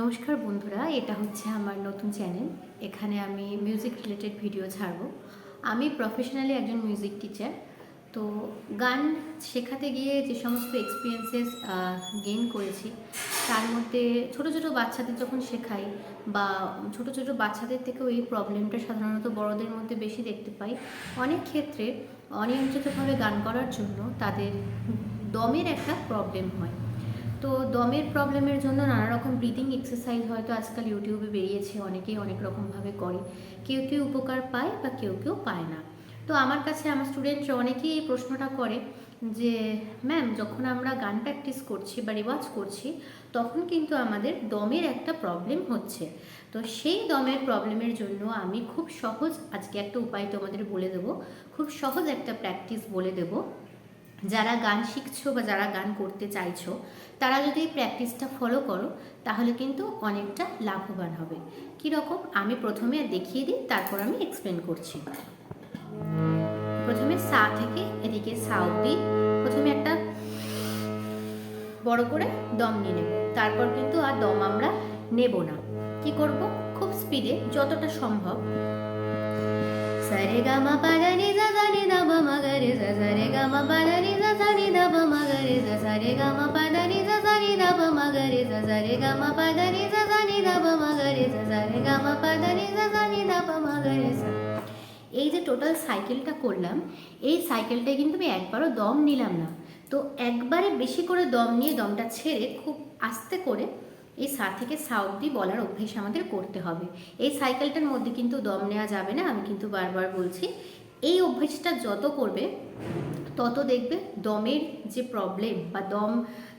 নমস্কার বন্ধুরা, এটা হচ্ছে আমার নতুন চ্যানেল। এখানে আমি মিউজিক রিলেটেড ভিডিও ছাড়বো। আমি প্রফেশনালি একজন মিউজিক টিচার তো গান শেখাতে গিয়ে যে সমস্ত এক্সপিরিয়েন্সেস গেইন করেছি, তার মধ্যে ছোট ছোট বাচ্চাদের যখন শেখাই বা ছোট ছোট বাচ্চাদের থেকেও এই প্রবলেমটা সাধারণত বড়দের মধ্যে বেশি দেখতে পাই, অনেক ক্ষেত্রে অনিয়ন্ত্রিতভাবে গান করার জন্য তাদের দমের একটা প্রবলেম হয়। তো দমের প্রবলেমের জন্য নানা রকম ব্রিদিং এক্সারসাইজ হয়তো আজকাল ইউটিউবে বেরিয়েছে, অনেকেই অনেক রকমভাবে করে। কেউ কেউ উপকার পায় বা কেউ কেউ পায় না। তো আমার কাছে, আমার স্টুডেন্টরা অনেকেই এই প্রশ্নটা করে যে ম্যাম যখন আমরা গান প্র্যাকটিস করছি বা রেওয়াজ করছি, তখন কিন্তু আমাদের দমের একটা প্রবলেম হচ্ছে। তো সেই দমের প্রবলেমের জন্য আমি খুব সহজ আজকে একটা উপায় তোমাদের বলে দেবো। খুব সহজ একটা প্র্যাকটিস বলে দেবো। যারা গান শিখছো বা যারা গান করতে চাইছো, তারা যদি এই প্র্যাকটিসটা ফলো করো, তাহলে কিন্তু অনেকটা লাভবান হবে। কীরকম আমি প্রথমে দেখিয়ে দিই, তারপর আমি এক্সপ্লেন করছি। প্রথমে সা থেকে এদিকে সা অব্দি প্রথমে একটা বড় করে দম নিয়ে নেব। তারপর কিন্তু আর দম আমরা নেব না। কি করব? খুব স্পিডে যতটা সম্ভব। সরে গামা পাদানি জা জানি দা বা মাগারে সরে গামা পাদানি জানি দা বা মাগারে জা সরে গামা পাদানি জা জানি দা বা মাগারে জা সরে গামা পাদানি জা জানি দা বা মাগারে জা এই যে টোটাল সাইকেলটা করলাম, এই সাইকেলটায় কিন্তু আমি একবারও দম নিলাম না। তো একবারে বেশি করে দম নিয়ে দমটা ছেড়ে খুব আস্তে করে এই সা থেকে সা অব্দি বলার অভ্যেস আমাদের করতে হবে। এই সাইকেলটার মধ্যে কিন্তু দম নেওয়া যাবে না, আমি কিন্তু বারবার বলছি। এই অভ্যেসটা যত করবে তত দেখবে দমের যে প্রবলেম বা দম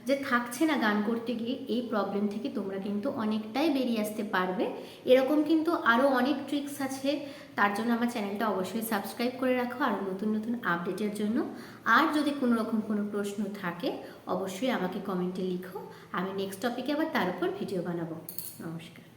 যে থাকছে না গান করতে গিয়ে, এই প্রবলেম থেকে তোমরা কিন্তু অনেকটাই বেরিয়ে আসতে পারবে। এরকম কিন্তু আরও অনেক ট্রিক্স আছে। তার জন্য আমার চ্যানেলটা অবশ্যই সাবস্ক্রাইব করে রাখো আরও নতুন নতুন আপডেটের জন্য। আর যদি কোনো রকম কোনো প্রশ্ন থাকে, অবশ্যই আমাকে কমেন্টে লিখো। আমি নেক্সট টপিকে আবার তার উপর ভিডিও বানাবো। নমস্কার।